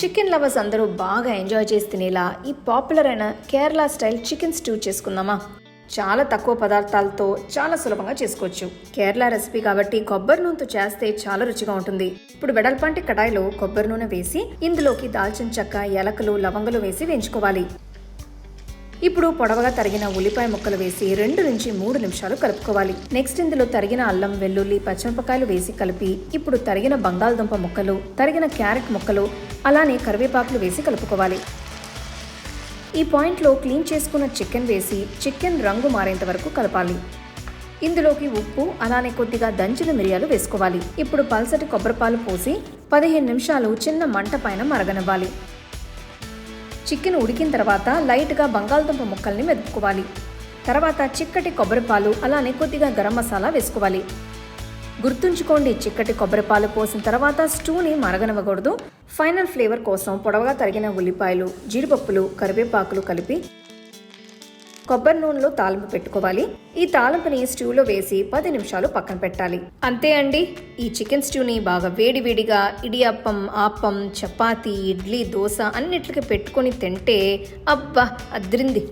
Chicken lovers అందరూ బాగా enjoy చేసి తినేలా ఈ పాపులర్ అయిన కేరళ స్టైల్ చికెన్ స్టూ చేసుకుందామా? చాలా తక్కువ పదార్థాలతో చాలా సులభంగా చేసుకోవచ్చు. కేరళ రెసిపీ కాబట్టి కొబ్బరి నూనెతో చేస్తే చాలా రుచిగా ఉంటుంది. ఇప్పుడు వెడల్పాంటి కడాయిలో కొబ్బరి నూనె వేసి ఇందులోకి దాల్చిన చెక్క ఎలకలు లవంగలు వేసి వేయించుకోవాలి. ఇప్పుడు పొడవగా తరిగిన ఉల్లిపాయ ముక్కలు వేసి రెండు నుంచి మూడు నిమిషాలు కలుపుకోవాలి. నెక్స్ట్ ఇందులో తరిగిన అల్లం వెల్లుల్లి పచ్చిమిరపకాయలు వేసి కలిపి ఇప్పుడు తరిగిన బంగాళదుంప ముక్కలు తరిగిన క్యారెట్ ముక్కలు అలానే కరివేపాకులు వేసి కలుపుకోవాలి. ఈ పాయింట్లో క్లీన్ చేసుకున్న చికెన్ వేసి చికెన్ రంగు మారేంత వరకు కలపాలి. ఇందులోకి ఉప్పు అలానే కొద్దిగా దంచిన మిరియాలు వేసుకోవాలి. ఇప్పుడు పల్సటి కొబ్బరిపాలు పోసి పదిహేను నిమిషాలు చిన్న మంట పైన మరగనివ్వాలి. చికెన్ ఉడికిన తర్వాత లైట్గా బంగాళదుంప ముక్కల్ని మెదుపుకోవాలి. తర్వాత చిక్కటి కొబ్బరిపాలు అలానే కొద్దిగా గరం మసాలా వేసుకోవాలి. గుర్తుంచుకోండి చిక్కటి కొబ్బరిపాలు పోసిన తర్వాత స్టూని మరగనివ్వకూడదు. ఫైనల్ ఫ్లేవర్ కోసం పొడవగా తరిగిన ఉల్లిపాయలు జీడిపప్పులు కరివేపాకులు కలిపి కొబ్బరి నూనెలో తాలింపు పెట్టుకోవాలి. ఈ తాలింపుని స్టూలో వేసి పది నిమిషాలు పక్కన పెట్టాలి. అంతే అండి. ఈ చికెన్ స్టూని బాగా వేడి వేడిగా ఇడియప్పం ఆప్పం చపాతీ ఇడ్లీ దోశ అన్నిట్లకి పెట్టుకొని తింటే అబ్బా అద్రింది.